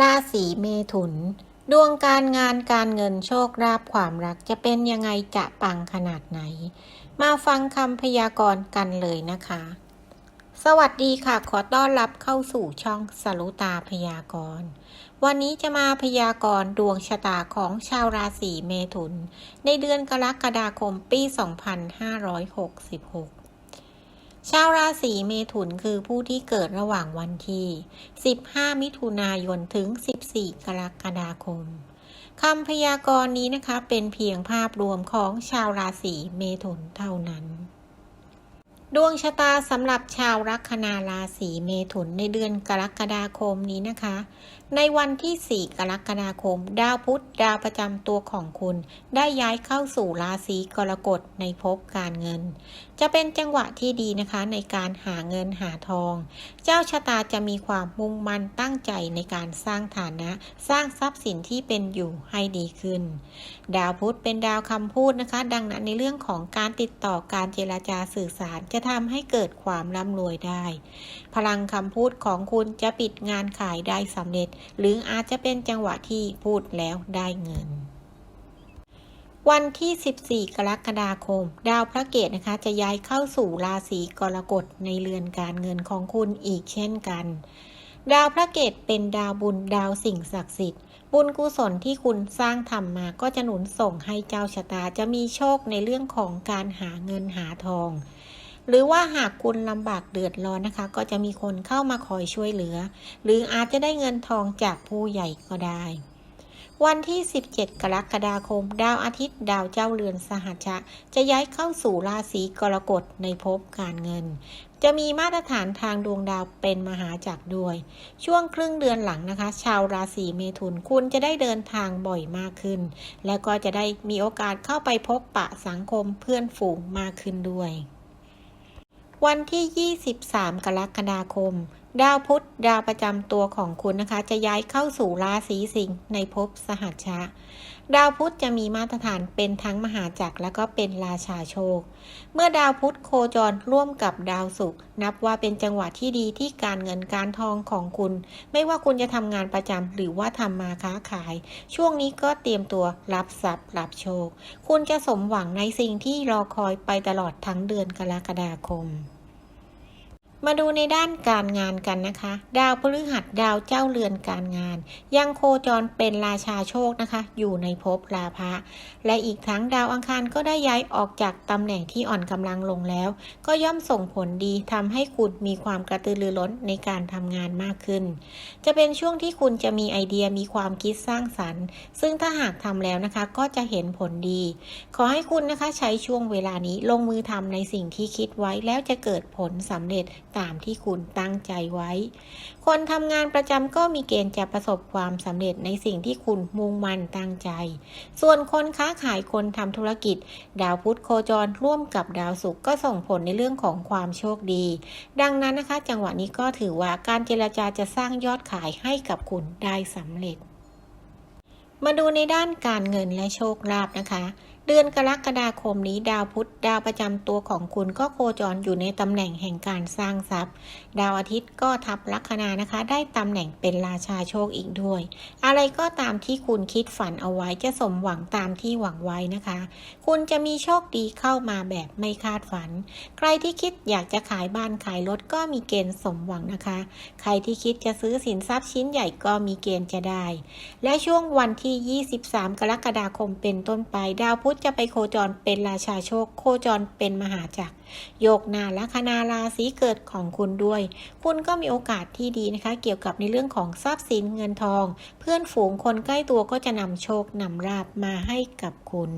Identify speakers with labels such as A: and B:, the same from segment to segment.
A: ราศีเมถุน ดวงการงานการเงินโชคลาภความรักจะเป็นยังไงจะปังขนาดไหน มาฟังคำพยากรณ์กันเลยนะคะ สวัสดีค่ะ ขอต้อนรับเข้าสู่ช่องสรุตาพยากรณ์วันนี้จะมาพยากรณ์ดวงชะตาของชาวราศีเมถุน ในเดือนกรกฎาคมปี 2566 ชาวราศีเมถุนคือผู้ที่เกิดระหว่างวันที่ 15 มิถุนายนถึง 14 กรกฎาคมคำพยากรณ์นี้นะคะเป็นเพียงภาพรวมของชาวราศีเมถุนเท่านั้น ดวงชะตาสำหรับชาวลัคนาราศีเมถุนในเดือนกรกฎาคมนี้นะคะ ในวันที่ 4 กรกฎาคม ดาวพุธดาวประจำตัวของคุณ ได้ย้ายเข้าสู่ราศีกรกฎในภพการเงิน จะเป็นจังหวะที่ดีนะคะในการหาเงินหาทอง เจ้าชะตาจะมีความมุ่งมั่นตั้งใจในการสร้างฐานะ สร้างทรัพย์สินที่เป็นอยู่ให้ดีขึ้น ดาวพุธเป็นดาวคำพูดนะคะ ดังนั้นในเรื่องของการติดต่อการเจราจาสื่อสารจะะทำให้เกิดความร่ำรวยได้ พลังคำพูดของคุณจะปิดงานขายได้สำเร็จ หรืออาจจะเป็นจังหวะที่พูดแล้วได้เงินวันที่ 14 กรกฎาคม ดาวพระเกตนะคะ จะย้ายเข้าสู่ราศีกรกฎในเรือนการเงินของคุณอีกเช่นกัน ดาวพระเกตเป็นดาวบุญดาวสิ่งศักดิ์สิทธิ์ บุญกุศลที่คุณสร้างทำมาก็จะหนุนส่งให้เจ้าชะตาจะมีโชคในเรื่องของการหาเงินหาทอง หรือว่าหากคุณลำบากเดือดร้อนนะคะ ก็จะมีคนเข้ามาคอยช่วยเหลือ หรืออาจจะได้เงินทองจากผู้ใหญ่ก็ได้ วันที่ 17 กรกฎาคม ดาวอาทิตย์ ดาวเจ้าเรือนสหัชชะ จะย้ายเข้าสู่ราศีกรกฎในภพการเงินจะมีมาตรฐานทางดวงดาวเป็นมหาจักรด้วย ช่วงครึ่งเดือนหลังนะคะ ชาวราศีเมถุนคุณจะได้เดินทางบ่อยมากขึ้น และก็จะได้มีโอกาสเข้าไปพบปะสังคมเพื่อนฝูงมากขึ้นด้วย วันที่ 23 กรกฎาคม ดาวพุธดาวประจำตัวของคุณนะคะ จะย้ายเข้าสู่ราศีสิงห์ในภพสหัชชะ ดาวพุธจะมีมาตรฐานเป็นทั้งมหาจักรและก็เป็นราชาโชค เมื่อดาวพุธโคจรร่วมกับดาวศุกร์นับว่าเป็นจังหวะที่ดีที่การเงินการทองของคุณ ไม่ว่าคุณจะทำงานประจำหรือว่าทำมาค้าขาย ช่วงนี้ก็เตรียมตัวรับทรัพย์รับโชค คุณจะสมหวังในสิ่งที่รอคอยไปตลอดทั้งเดือนกรกฎาคม มาดูในด้านการงานกันนะคะ ดาวพฤหัสดาวเจ้าเรือนการงาน ยังโคจรเป็นราชาโชคนะคะ อยู่ในภพราภะและอีกทั้งดาวอังคารก็ได้ย้ายออกจากตำแหน่งที่อ่อนกำลังลงแล้ว ก็ย่อมส่งผลดีทำให้คุณมีความกระตือรือร้นในการทำงานมากขึ้น จะเป็นช่วงที่คุณจะมีไอเดียมีความคิดสร้างสรรค์ ซึ่งถ้าหากทำแล้วนะคะ ก็จะเห็นผลดี ขอให้คุณนะคะใช้ช่วงเวลานี้ลงมือทำในสิ่งที่คิดไว้แล้วจะเกิดผลสำเร็จตามที่คุณตั้งใจไว้ คนทำงานประจำก็มีเกณฑ์จะประสบความสำเร็จในสิ่งที่คุณมุ่งมั่นตั้งใจ ส่วนคนค้าขายคนทำธุรกิจ ดาวพุธโคจรร่วมกับดาวศุกร์ก็ส่งผลในเรื่องของความโชคดี ดังนั้นนะคะ จังหวะนี้ก็ถือว่าการเจรจาจะสร้างยอดขายให้กับคุณได้สำเร็จ มาดูในด้านการเงินและโชคลาภนะคะ เดือนกรกฎาคมนี้ดาวพุธดาวประจำตัวของคุณก็โคจรอยู่ในตำแหน่งแห่งการสร้างทรัพย์ ดาวอาทิตย์ก็ทับลัคนานะคะ ได้ตำแหน่งเป็นราชาโชคอีกด้วย อะไรก็ตามที่คุณคิดฝันเอาไว้จะสมหวังตามที่หวังไว้นะคะ คุณจะมีโชคดีเข้ามาแบบไม่คาดฝัน ใครที่คิดอยากจะขายบ้านขายรถก็มีเกณฑ์สมหวังนะคะ ใครที่คิดจะซื้อสินทรัพย์ชิ้นใหญ่ก็มีเกณฑ์จะได้ และช่วงวันที่ 23 กรกฎาคมเป็นต้นไปดาวพุธจะไปโคจรเป็นราชาโชค โคจรเป็นมหาจักรโยกนาลัคนาราศีเกิดของคุณด้วย คุณก็มีโอกาสที่ดีนะคะ เกี่ยวกับในเรื่องของทรัพย์สินเงินทอง เพื่อนฝูงคนใกล้ตัวก็จะนำโชคนำราบมาให้กับคุณ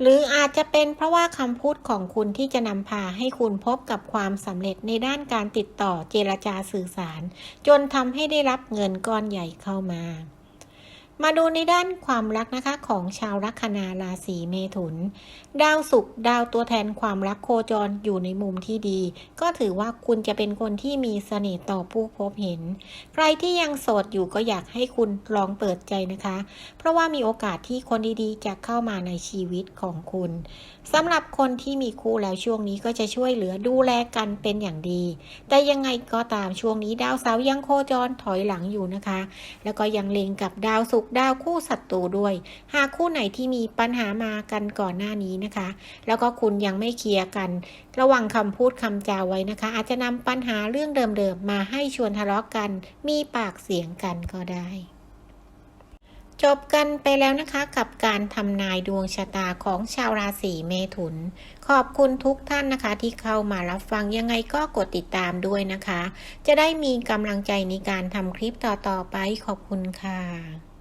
A: หรืออาจจะเป็นเพราะว่าคำพูดของคุณที่จะนำพาให้คุณพบกับความสำเร็จในด้านการติดต่อเจรจาสื่อสาร จนทำให้ได้รับเงินก้อนใหญ่เข้ามา มาดูในด้านความรักนะคะของชาวลัคนาราศีเมถุน ดาวศุกร์ดาวตัวแทนความรักโคจรอยู่ในมุมที่ดี ก็ถือว่าคุณจะเป็นคนที่มีเสน่ห์ต่อผู้พบเห็น ใครที่ยังโสดอยู่ก็อยากให้คุณลองเปิดใจนะคะ เพราะว่ามีโอกาสที่คนดีๆ จะเข้ามาในชีวิตของคุณสำหรับคนที่มีคู่แล้วช่วงนี้ก็จะช่วยเหลือดูแลกันเป็นอย่างดี แต่ยังไงก็ตามช่วงนี้ดาวเสาร์ยังโคจรถอยหลังอยู่นะคะ แล้วก็ยังเล็งกับดาวศุกร์ดาวคู่ศัตรูด้วย หากคู่ไหนที่มีปัญหามากันก่อนหน้านี้นะคะ แล้วก็คุณยังไม่เคลียร์กัน ระวังคำพูดคำจาไว้นะคะ อาจจะนำปัญหาเรื่องเดิมๆมาให้ชวนทะเลาะกัน มีปากเสียงกันก็ได้จบกันไปแล้วนะคะกับการทำนายดวงชะตาของชาวราศีเมถุน ขอบคุณทุกท่านนะคะ ที่เข้ามารับฟังยังไงก็กดติดตามด้วยนะคะ จะได้มีกำลังใจในการทำคลิปต่อๆไปขอบคุณค่ะ